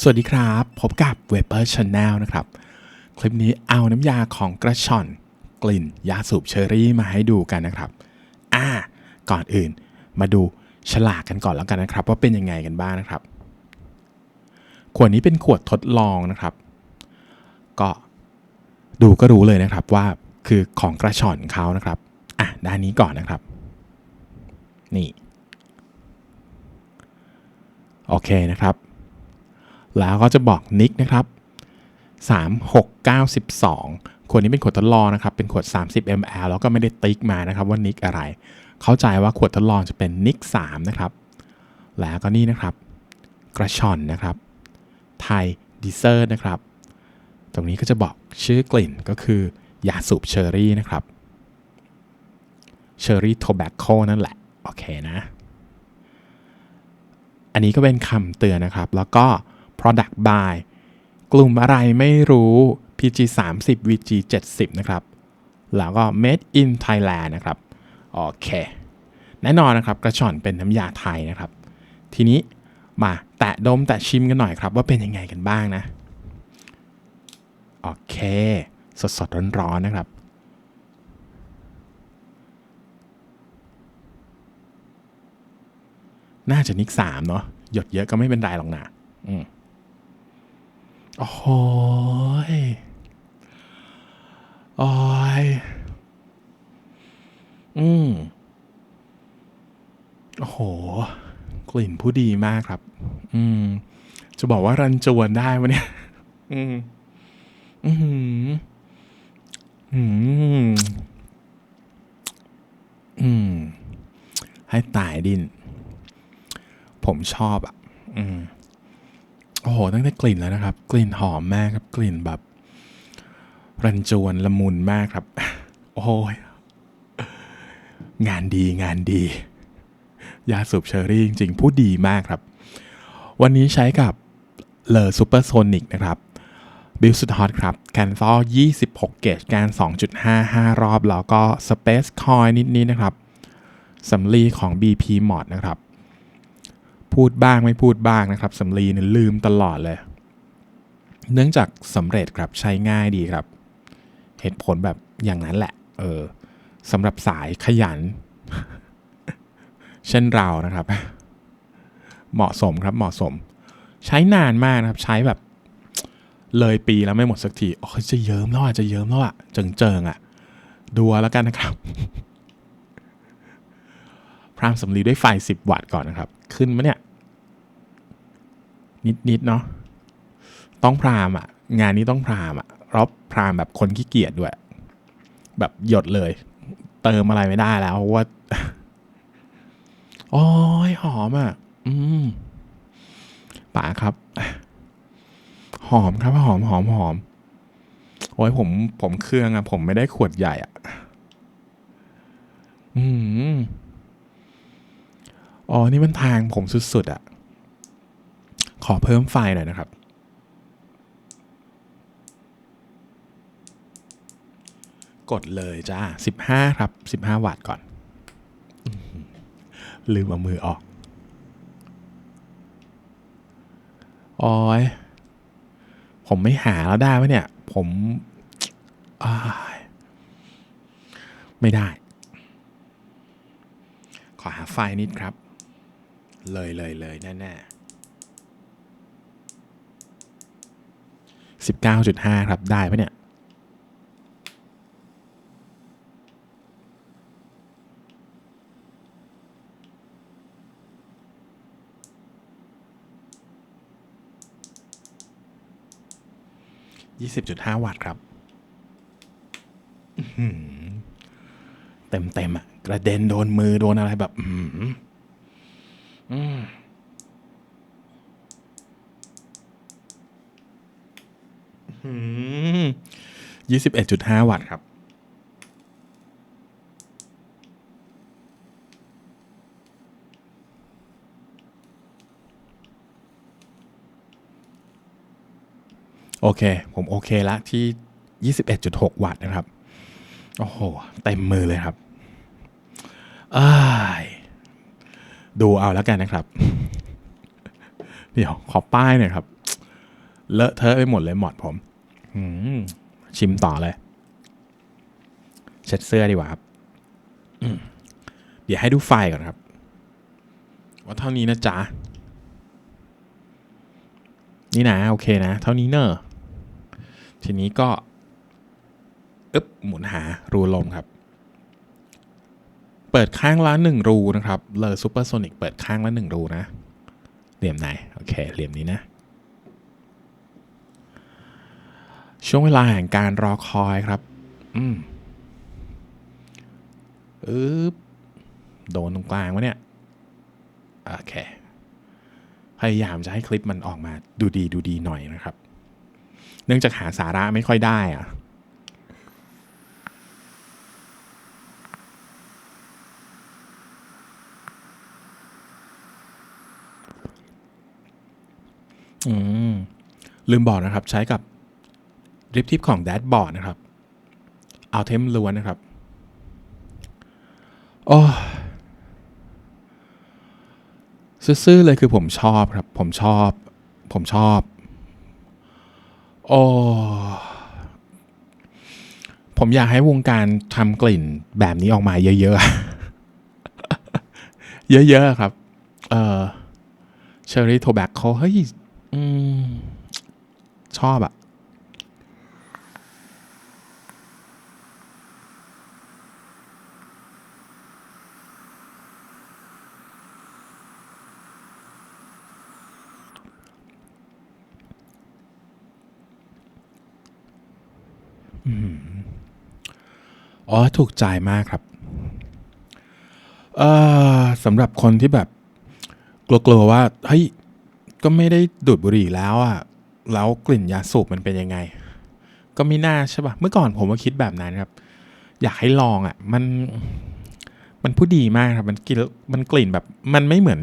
สวัสดีครับพบกับ Weber Channel นะครับ คลิปนี้เอาน้ำยาของกระชอน กลิ่นยาสูบเชอรี่มาให้ดูกันนะครับ อ่า ก่อนอื่นมาดูฉลากกันก่อนแล้วกันนะครับ ว่าเป็นยังไงกันบ้างนะครับ ขวดนี้เป็นขวดทดลองนะครับ ก็ดูก็รู้เลยนะครับว่าคือของกระชอนเขานะครับ อะด้านนี้ก่อนนะครับ นี่ โอเคนะครับ แล้วก็จะบอกนิกนะครับ3692ขวดนี้เป็นขวดทดลองนะครับ เป็นขวด 30 ml แล้วก็ไม่ได้ติ๊กมานะครับว่านิกอะไร เข้าใจว่าขวดทดลองจะเป็นนิก3นะครับ แล้วก็นี่นะครับ กระชอนนะครับ ไทยดีเซอร์นะครับ ตรงนี้ก็จะบอกชื่อกลิ่นก็คือยาสูบเชอร์รี่นะครับ เชอรี่โทแบคโคนั่นแหละ โอเคนะ อันนี้ก็เป็นคำเตือนนะครับ แล้วก็ product by กลุ่มอะไรไม่รู้ PG 30 VG 70นะครับ แล้วก็ made in Thailand นะครับ โอเค แน่นอนนะครับ กระชอนเป็นน้ำยาไทยนะครับ ทีนี้มาแตะดมแตะชิมกันหน่อยครับ ว่าเป็นยังไงกันบ้างนะ โอเค สดสดๆร้อนๆนะครับน่าจะนิกสามเนาะหยดเยอะก็ไม่เป็นไรหรอกนะอืม โอ้โหยโอ้ยอืมโอ้โห กลิ่นผู้ดีมากครับ อืม จะบอกว่ารันจวนได้วะเนี่ย อืม อืมอืม อืม ให้ตายดิน ผมชอบอะ อืม โอ้โหตั้งแต่กลิ่นแล้วนะครับ กลิ่นหอมมากครับ กลิ่นแบบ รันจวนละมุนมากครับ โอ้ยงานดีงานดี ยาสูบเชอรี่จริงๆ พูดดีมากครับ วันนี้ใช้กับเลอซูเปอร์โซนิกนะครับบิลสุดฮอตครับแคนซอล26 เกจการ 2.55 รอบ แล้วก็สเปซคอยนิดนี้นะครับสำลีของ BP Mod นะครับ พูดบ้างไม่พูดบ้างนะครับสำลีเนี่ยลืมตลอดเลย เนื่องจากสำเร็จครับใช้ง่ายดีครับ เหตุผลแบบอย่างนั้นแหละ เออสำหรับสายขยัน เช่นเรานะครับ เหมาะสมครับเหมาะสม ใช้นานมากนะครับ ใช้แบบเลยปีแล้วไม่หมดสักทีโอ้ยจะเยิ้มแล้วอะจะเยิ้มแล้วอะเจิงเจิงอะดูแล้วกันนะครับ พรามสำลีด้วยไฟ 10 วัตต์ก่อนนะครับ ขึ้นมะเนี่ย นิดๆเนาะต้องพรามอะ งานนี้ต้องพรามอะรอบพรามแบบคนขี้เกียจด้วย แบบหยดเลย เติมอะไรไม่ได้แล้วเพราะว่าโอ้ยหอมอะ อืมป๋าครับ หอมครับหอมหอมหอมโอ้ยผมผมเครื่องอะผมไม่ได้ขวดใหญ่อะอืมอ๋อ นี่มันทางผมสุดๆอะ ขอเพิ่มไฟหน่อยนะครับ กดเลยจ้าสิบห้าครับสิบห้าวัตต์ก่อน ลืมเอามือออกโอ้ยผมไม่หาแล้วได้ไหมเนี่ย ผมไม่ได้ ขอหาไฟล์นิดครับ เลยเลยเลยแน่ๆ สิบเก้าจุดห้าครับ ได้ไหมเนี่ยยี่สิบจุดห้าวัตต์ครับเต็มเต็มอะกระเด็นโดนมือโดนอะไรแบบ อืม ยี่สิบเอ็ดจุดห้าวัตต์ครับ โอเค ผมโอเคละที่ 21.6 วัตต์นะครับ โอ้โห เต็มมือเลยครับอ้ายดูเอาแล้วกันนะครับ เดี๋ยวขอป้ายหน่อยครับ เลอะเทอะไปหมดเลยหมดผม ชิมต่อเลย เช็ดเสื้อดีกว่าครับเดี๋ยวให้ดูไฟก่อนครับ ว่าเท่านี้นะจ๊ะ นี่นะ โอเคนะ เท่านี้เนอะทีนี้ก็อึ๊บหมุนหารูลมครับ เปิดข้างละหนึ่งรูนะครับ เลอซูเปอร์โซนิกเปิดข้างละหนึ่งรูนะ เหลี่ยมไหน โอเค เหลี่ยมนี้นะ ช่วงเวลาแห่งการรอคอยครับ อืมอึ๊บโดนตรงกลางวะเนี่ย โอเค พยายามจะให้คลิปมันออกมาดูดีดูดีหน่อยนะครับ เนื่องจากหาสาระไม่ค่อยได้อะอืมลืมบอกนะครับ ใช้กับด ริปทิปของแดดบอร์ดนะครับ เอาเทมล้วนนะครับ โอ้ซื่อๆเลยคือผมชอบครับ ผมชอบ ผมชอบ โอ้ผมอยากให้วงการทำกลิ่นแบบนี้ออกมาเยอะๆ เยอะๆ ครับ เออเชอร์รี่โทแบคโคเฮ้ยชอบอะ อ๋อถูกใจมากครับเอ่อสำหรับคนที่แบบกลัวๆว่าเฮ้ยก็ไม่ได้ดูดบุหรี่แล้วอะแล้วกลิ่นยาสูบมันเป็นยังไง ก็ไม่น่าใช่ปะเมื่อก่อนผมก็คิดแบบนั้นครับ อยากให้ลองอะมัน มันผู้ดีมากครับ มันกลิ่นมันกลิ่นแบบ มันไม่เหมือน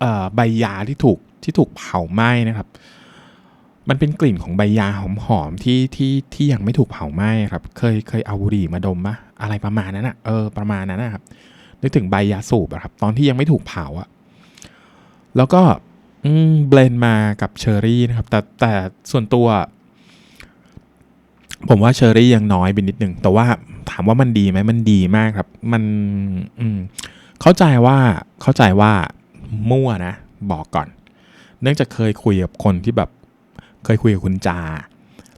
เอ่อใบยาที่ถูกที่ถูกเผาไหม้นะครับ มันเป็นกลิ่นของใบยาหอมๆที่ที่ที่ยังไม่ถูกเผาไหม้ครับ เคยเคยเอาบุหรี่มาดมปะอะไรประมาณนั้นอะเออประมาณนั้นนะครับนึกถึงใบยาสูบอะครับ ตอนที่ยังไม่ถูกเผาอะแล้วก็เบลนมากับเชอร์รี่นะครับ แต่แต่ส่วนตัว ผมว่าเชอร์รี่ยังน้อยไปนิดนึง แต่ว่าถามว่ามันดีไหมมันดีมากครับ มันอืมเข้าใจว่าเข้าใจว่ามั่วนะ บอกก่อน เนื่องจากเคยคุยกับคนที่แบบ เคยคุยกับคุณจา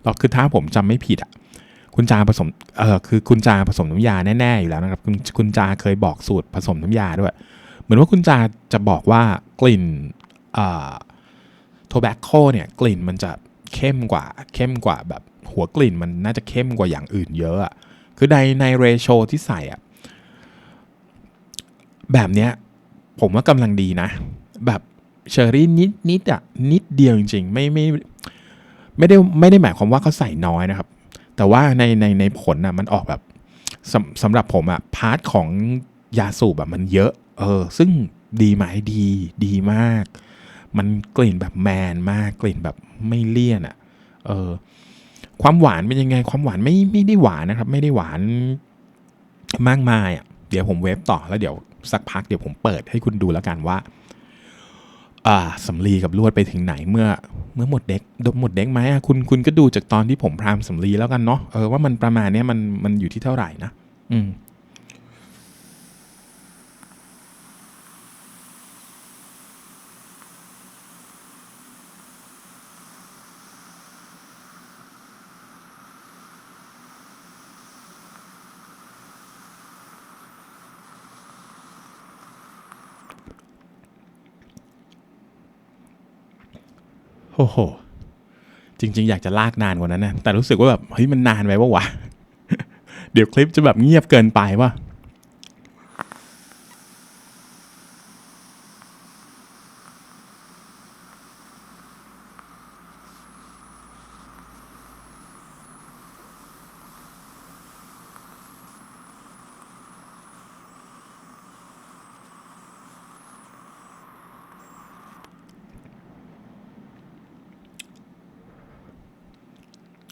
แล้วคือถ้าผมจำไม่ผิดอะคุณจาผสมเออคือคุณจาผสมน้ำยาแน่ๆอยู่แล้วนะครับคุณคุณจาเคยบอกสูตรผสมน้ำยาด้วย เหมือนว่าคุณจาจะบอกว่ากลิ่นเอ่อโทแบคโคเนี่ยกลิ่นมันจะเข้มกว่าเข้มกว่าแบบหัวกลิ่นมันน่าจะเข้มกว่าอย่างอื่นเยอะอะคือในในเรโชที่ใส่อะแบบเนี้ยผมว่ากำลังดีนะ แบบเชอร์รี่นิดนิดอะนิดเดียวจริงๆ ไม่ไม่ ไม่ได้ไม่ได้หมายความว่าเขาใส่น้อยนะครับ แต่ว่าในในในผลอะมันออกแบบสำสำหรับผมอะพาร์ทของยาสูบแบบมันเยอะเออซึ่งดีไหมดีดีมาก มันกลิ่นแบบแมนมากกลิ่นแบบไม่เลี่ยนอะเออความหวานเป็นยังไงความหวานไม่ไม่ได้หวานนะครับ ไม่ได้หวานมากมายอะเดี๋ยวผมเวฟต่อแล้วเดี๋ยวสักพักเดี๋ยวผมเปิดให้คุณดูแล้วกันว่า อ่าสำลีกับลวดไปถึงไหนเมื่อเมื่อหมดเด็กหมดเด็กไหมคุณคุณก็ดูจากตอนที่ผมพรามสำลีแล้วกันเนาะเออว่ามันประมาณเนี้ยมันมันอยู่ที่เท่าไหร่นะ อืม โอ้โห จริง ๆ อยากจะลากนานกว่านั้นนะ แต่รู้สึกว่าแบบ เฮ้ย มันนานไปวะวะ เดี๋ยวคลิปจะแบบเงียบเกินไปวะ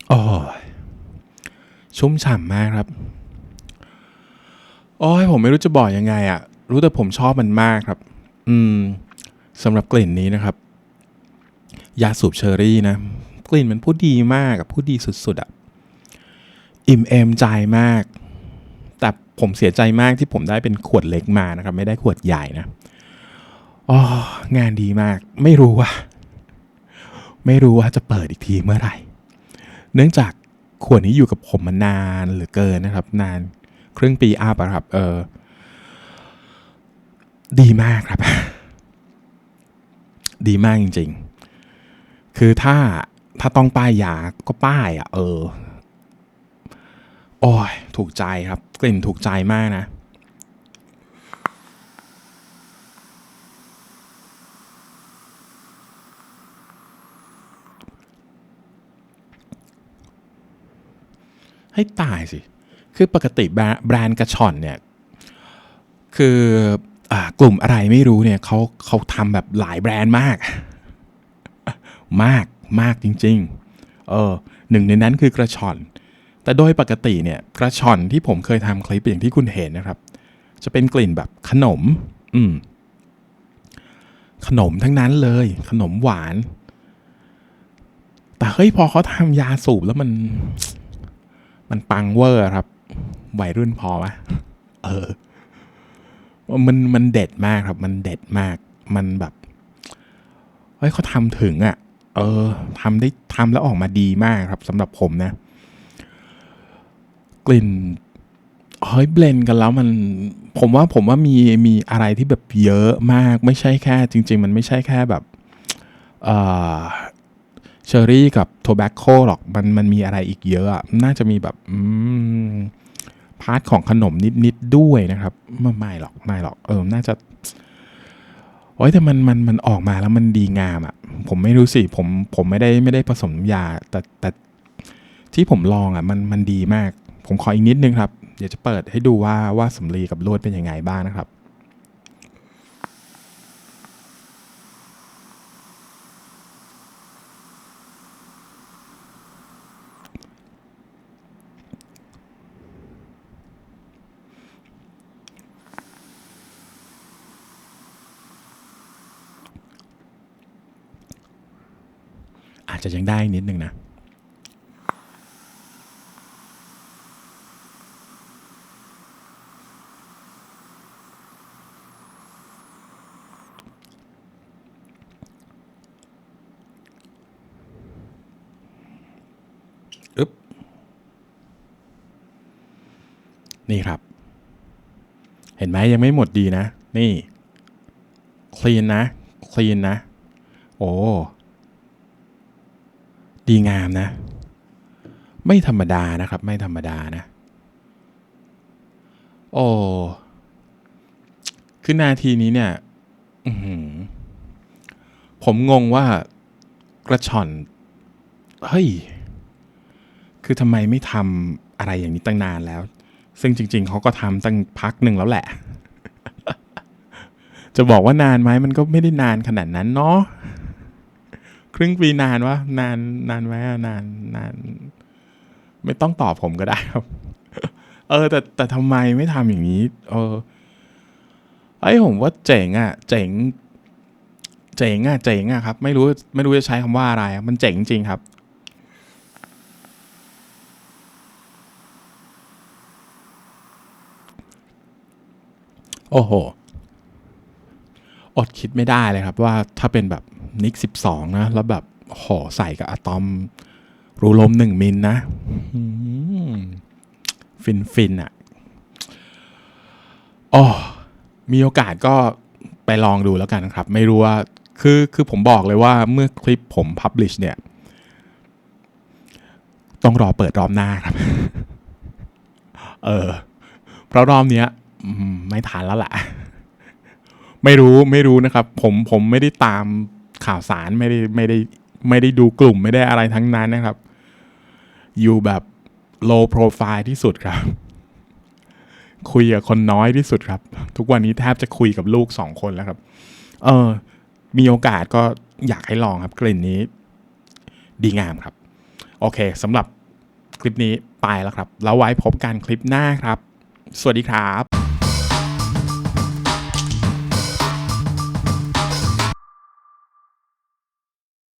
โอ้ย ชุ่มฉ่ำมากครับโอ้ยผมไม่รู้จะบอกยังไงอะรู้แต่ผมชอบมันมากครับ อืมสำหรับกลิ่นนี้นะครับ ยาสูบเชอรี่นะ กลิ่นมันผู้ดีมากอะผู้ดีสุดๆอะอิ่มเอมใจมาก แต่ผมเสียใจมากที่ผมได้เป็นขวดเล็กมานะครับ ไม่ได้ขวดใหญ่นะอ๋องานดีมาก ไม่รู้ว่า ไม่รู้ว่าจะเปิดอีกทีเมื่อไหร่ เนื่องจาก ขวดนี้อยู่กับผมมานานหรือเกินนะครับ นานครึ่งปีอาปะครับ เออ ดีมากครับ ดีมากจริง ๆ คือถ้าถ้าต้องป้ายยาก็ป้ายอะ เออ โอ้ย ถูกใจครับ กลิ่นถูกใจมากนะ ให้ตายสิ คือปกติแบรแบรนด์กระชอนเนี่ยคืออกลุ่มอะไรไม่รู้เนี่ยเขาเขาทำแบบหลายแบรนด์มาก มากมากจริง ๆ เออหนึ่งในนั้นคือกระชอน แต่โดยปกติเนี่ยกระชอนที่ผมเคยทำคลิปอย่างที่คุณเห็นนะครับ จะเป็นกลิ่นแบบขนม อืมขนมทั้งนั้นเลย ขนมหวาน แต่เฮ้ยพอเขาทำยาสูบแล้วมัน มันปังเวอร์ครับวัยรุ่นพอวะเออมันมันเด็ดมากครับ มันเด็ดมาก มันแบบเฮ้ยเขาทำถึงอะ่ะ เออทำได้ทำแล้วออกมาดีมากครับสำหรับผมนะ กลิ่นเฮ้ยเบลนกันแล้วมัน ผมว่าผมว่ามีมีอะไรที่แบบเยอะมาก ไม่ใช่แค่ จริง ๆ มันไม่ใช่แค่แบบเอ่อ เชอรี่กับโทแบคโคหรอกมันมันมีอะไรอีกเยอะน่าจะมีแบบพาร์ทของขนมนิดๆด้วยนะครับไม่ไม่หรอกไม่หรอกเออน่าจะโอ้ยแต่มันมันมันออกมาแล้วมันดีงามอะ่ะ ผมไม่รู้สิผมผมไม่ได้ไม่ได้ผสมยา แต่แต่ที่ผมลองอะ่ะมันมันดีมาก ผมขออีกนิดนึงครับ เดี๋ยวจะเปิดให้ดูว่าว่าสำลีกับลวดเป็นยังไงบ้างนะครับ จะยังได้นิดนึงนะอึ๊บนี่ครับ เห็นไหมยังไม่หมดดีนะ นี่ คลีนนะ คลีนนะ โอ้ ดีงามนะ ไม่ธรรมดานะครับ ไม่ธรรมดานะ โอ้คือนาทีนี้เนี่ยผมงงว่ากระชอน เฮ้ย คือทำไมไม่ทำอะไรอย่างนี้ตั้งนานแล้ว ซึ่งจริง ๆ เขาก็ทำตั้งพักหนึ่งแล้วแหละ จะบอกว่านานไหมมันก็ไม่ได้นานขนาดนั้นเนาะ ครึ่งปีนานวะนานนานไหมอะนานนาน ไม่ต้องตอบผมก็ได้ครับ เออ แต่แต่ทำไมไม่ทำอย่างนี้ เออไอ้ผมว่าเจ๋งอะ เจ๋ง เจ๋งอะ เจ๋งอะครับ ไม่รู้ไม่รู้จะใช้คำว่าอะไร มันเจ๋งจริงครับโอ้โห อดคิดไม่ได้เลยครับว่าถ้าเป็นแบบนิกสิบสองนะ แล้วแบบโหใส่กับอะตอม รูลมหนึ่งมิลนะฟินฟินอะอ๋อมีโอกาสก็ไปลองดูแล้วกันครับ ไม่รู้ว่าคือคือผมบอกเลยว่าเมื่อคลิปผมพับลิชเนี่ย ต้องรอเปิดรอบหน้าครับ เออ เพราะรอบเนี้ย ไม่ทันแล้วแหละ ไม่รู้ไม่รู้นะครับ ผมผมไม่ได้ตามข่าวสารไม่ได้ไม่ได้ไม่ได้ดูกลุ่มไม่ได้อะไรทั้งนั้นนะครับ อยู่แบบ low profile ที่สุดครับ คุยกับคนน้อยที่สุดครับ ทุกวันนี้แทบจะคุยกับลูกสองคนแล้วครับ เออ มีโอกาสก็อยากให้ลองครับ กลิ่นนี้ ดีงามครับ โอเคสำหรับคลิปนี้ไปแล้วครับ แล้วไว้พบกันคลิปหน้าครับ สวัสดีครับ